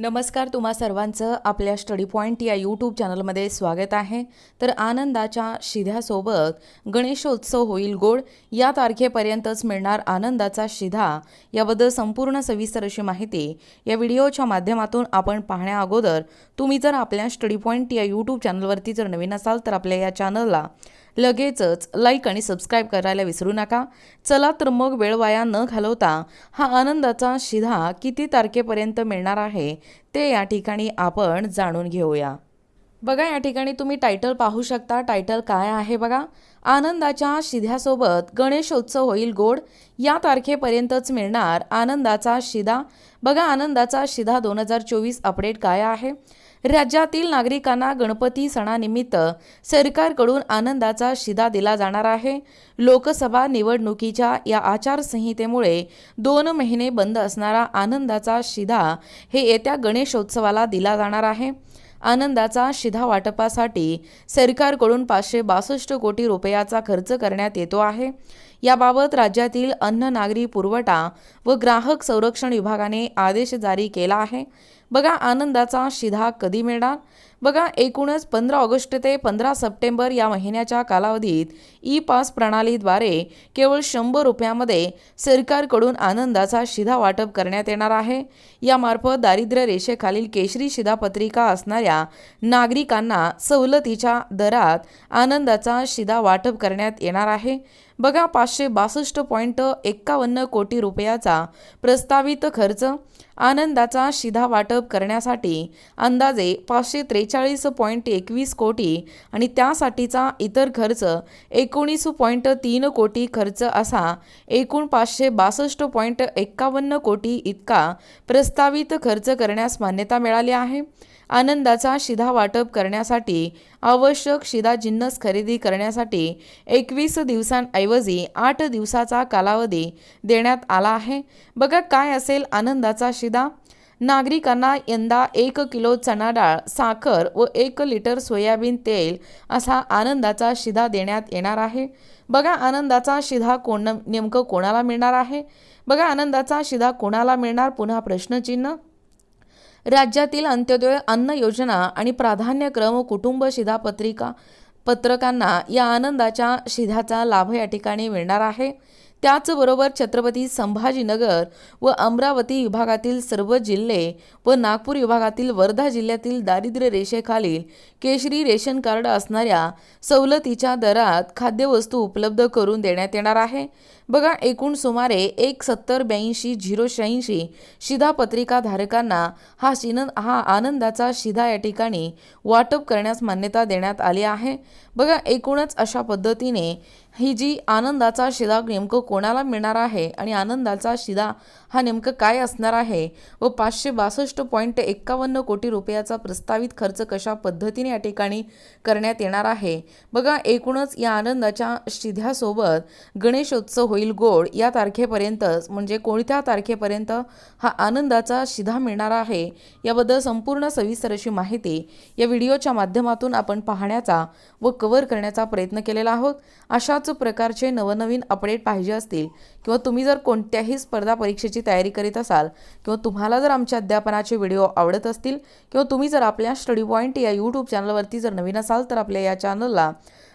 नमस्कार तुम्हा सर्वांचं आपल्या स्टडी पॉईंट या यूट्यूब चॅनलमध्ये स्वागत आहे. तर आनंदाच्या शिध्यासोबत गणेशोत्सव होईल गोड. या तारखेपर्यंतच मिळणार आनंदाचा शिधा. याबद्दल संपूर्ण सविस्तर अशी माहिती या व्हिडिओच्या माध्यमातून आपण पाहण्या अगोदर. तुम्ही जर आपल्या स्टडी पॉईंट या यूट्यूब चॅनलवरती जर नवीन असाल तर आपल्या या चॅनलला लगेचच लाईक आणि सबस्क्राईब करायला विसरू नका. चला तर मग वेळ वाया न घालवता हा आनंदाचा शिधा किती तारखेपर्यंत मिळणार आहे ते या ठिकाणी आपण जाणून घेऊया. बघा या ठिकाणी तुम्ही टायटल पाहू शकता. टायटल काय आहे बघा? आनंदाच्या शिध्यासोबत गणेशोत्सव होईल गोड. या तारखेपर्यंतच मिळणार आनंदाचा शिधा. बघा आनंदाचा शिधा दोन हजार चोवीस अपडेट काय आहे? राज्यातील नागरिकांना गणपती सणानिमित्त सरकारकडून आनंदाचा शिधा दिला जाणार आहे. लोकसभा निवडणुकीच्या या आचारसंहितेमुळे दोन महिने बंद असणारा आनंदाचा शिधा हे येत्या गणेशोत्सवाला दिला जाणार आहे. आनंदाचा शिधा वाटपासाठी सरकारकडून पाचशे बासष्ट कोटी रुपयाचा खर्च करण्यात येतो आहे. याबाबत राज्यातील अन्न नागरी पुरवठा व ग्राहक संरक्षण विभागाने आदेश जारी केला आहे. बघा आनंदाचा शिधा कधी मिळणार? बघा एकूणच पंधरा ऑगस्ट ते पंधरा सप्टेंबर या महिन्याच्या कालावधीत ई पास प्रणालीद्वारे केवळ शंभर रुपयामध्ये सरकारकडून आनंदाचा शिधा वाटप करण्यात येणार आहे. यामार्फत दारिद्र्य रेषेखालील केशरी शिधापत्रिका असणाऱ्या नागरिकांना सवलतीच्या दरात आनंदाचा शिधा वाटप करण्यात येणार आहे. बघा पाचशे बासष्ट पॉईंट एक्कावन्न कोटी रुपयाचा प्रस्तावित खर्च आनंदाचा शिधा वाटप करण्यासाठी अंदाजे पाचशे त्रेचाळीस पॉईंट एकवीस कोटी आणि त्यासाठीचा इतर खर्च एकोणीस पॉईंट तीन कोटी खर्च असा एकूण पाचशे बासष्ट पॉईंट एक्कावन्न कोटी इतका प्रस्तावित खर्च करण्यास मान्यता मिळाली आहे. आनंदाचा शिधा वाटप करण्यासाठी आवश्यक शिधा जिन्नस खरेदी करण्यासाठी एकवीस दिवसांऐवजी आठ दिवसाचा कालावधी देण्यात आला आहे. बघा काय असेल आनंदाचा शिधा? नागरिकांना यंदा एक किलो चणा डाळ साखर व एक लिटर सोयाबीन तेल असा आनंदाचा शिधा देण्यात येणार आहे. बघा आनंदाचा शिधा कोण नेमकं कोणाला मिळणार आहे? बघा आनंदाचा शिधा कोणाला मिळणार? पुन्हा प्रश्नचिन्ह. राज्यातील अंत्योदय अन्न योजना आणि प्राधान्यक्रम कुटुंब शिधापत्रिका पत्रकांना या आनंदाच्या शिधाचा लाभ या ठिकाणी मिळणार आहे. त्याचबरोबर छत्रपती संभाजीनगर व अमरावती विभागातील सर्व जिल्हे व नागपूर विभागातील वर्धा जिल्ह्यातील दारिद्र्य रेषेखालील केशरी रेशन कार्ड असणाऱ्या सवलतीच्या दरात खाद्यवस्तू उपलब्ध करून देण्यात येणार आहे. बघा एकूण सुमारे एक सत्तर ब्याऐंशी झिरो शहाऐंशी शिधा पत्रिकाधारकांना हा शिन हा आनंदाचा शिधा या ठिकाणी वाटप करण्यास मान्यता देण्यात आली आहे. बघा एकूणच अशा पद्धतीने ही जी आनंदाचा शिधा नेमकं कोणाला मिळणार आहे आणि आनंदाचा शिधा हा नेमकं काय असणार आहे व पाचशे बासष्ट पॉईंट एक्कावन्न कोटी रुपयाचा प्रस्तावित खर्च कशा पद्धतीने या ठिकाणी करण्यात येणार आहे? बघा एकूणच या आनंदाच्या शिध्यासोबत गणेशोत्सव होईल होईल गोड या तारखेपर्यंतच म्हणजे कोणत्या तारखेपर्यंत हा आनंदाचा शिधा मिळणार आहे याबद्दल संपूर्ण सविस्तर अशी माहिती या व्हिडिओच्या माध्यमातून आपण पाहण्याचा व कव्हर करण्याचा प्रयत्न केलेला आहोत. अशाच प्रकारचे नवनवीन अपडेट पाहिजे असतील किंवा तुम्ही जर कोणत्याही स्पर्धा परीक्षेची तयारी करीत असाल किंवा तुम्हाला जर आमच्या अध्यापनाचे व्हिडिओ आवडत असतील किंवा तुम्ही जर आपल्या स्टडी पॉईंट या यूट्यूब चॅनलवरती जर नवीन असाल तर आपल्या या चॅनलला